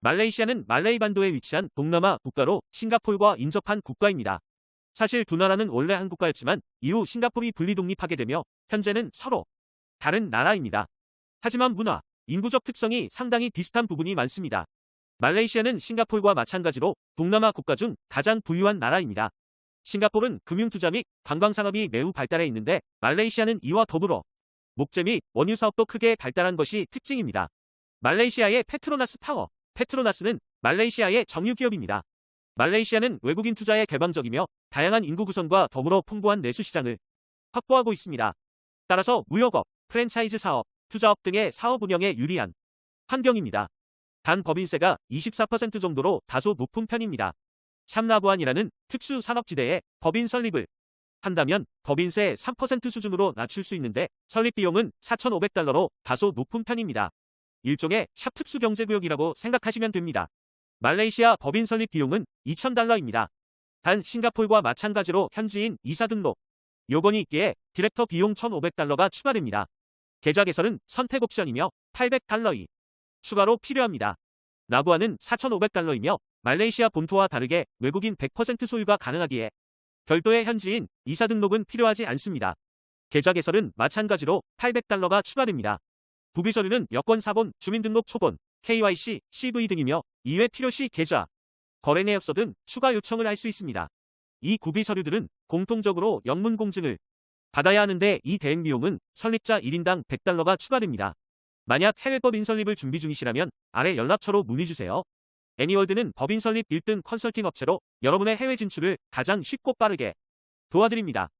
말레이시아는 말레이 반도에 위치한 동남아 국가로 싱가폴과 인접한 국가입니다. 사실 두 나라는 원래 한 국가였지만 이후 싱가폴이 분리 독립하게 되며 현재는 서로 다른 나라입니다. 하지만 문화, 인구적 특성이 상당히 비슷한 부분이 많습니다. 말레이시아는 싱가폴과 마찬가지로 동남아 국가 중 가장 부유한 나라입니다. 싱가폴은 금융투자 및 관광산업이 매우 발달해 있는데 말레이시아는 이와 더불어 목재 및 원유 사업도 크게 발달한 것이 특징입니다. 말레이시아의 페트로나스 파워, 페트로나스는 말레이시아의 정유기업입니다. 말레이시아는 외국인 투자에 개방적이며 다양한 인구 구성과 더불어 풍부한 내수 시장을 확보하고 있습니다. 따라서 무역업, 프랜차이즈 사업, 투자업 등의 사업 운영에 유리한 환경입니다. 단 법인세가 24% 정도로 다소 높은 편입니다. 샴나부안이라는 특수 산업지대에 법인 설립을 한다면 법인세 3% 수준으로 낮출 수 있는데 설립 비용은 4,500달러로 다소 높은 편입니다. 일종의 샵 특수 경제구역이라고 생각하시면 됩니다. 말레이시아 법인 설립 비용은 2,000달러입니다. 단 싱가폴과 마찬가지로 현지인 이사 등록 요건이 있기에 디렉터 비용 1,500달러가 추가됩니다. 계좌 개설은 선택 옵션이며 800달러이 추가로 필요합니다. 라부아는 4,500달러이며 말레이시아 본토와 다르게 외국인 100% 소유가 가능하기에 별도의 현지인 이사 등록은 필요하지 않습니다. 계좌 개설은 마찬가지로 800달러가 추가됩니다. 부비 서류는 여권 사본, 주민등록 초본, KYC, CV 등이며 이외 필요시 계좌, 거래 내역서 등 추가 요청을 할 수 있습니다. 이 구비 서류들은 공통적으로 영문 공증을 받아야 하는데 이 대행 비용은 설립자 1인당 100달러가 추가됩니다. 만약 해외 법 인 설립을 준비 중이시라면 아래 연락처로 문의주세요. 애니월드는 법인 설립 1등 컨설팅 업체로 여러분의 해외 진출을 가장 쉽고 빠르게 도와드립니다.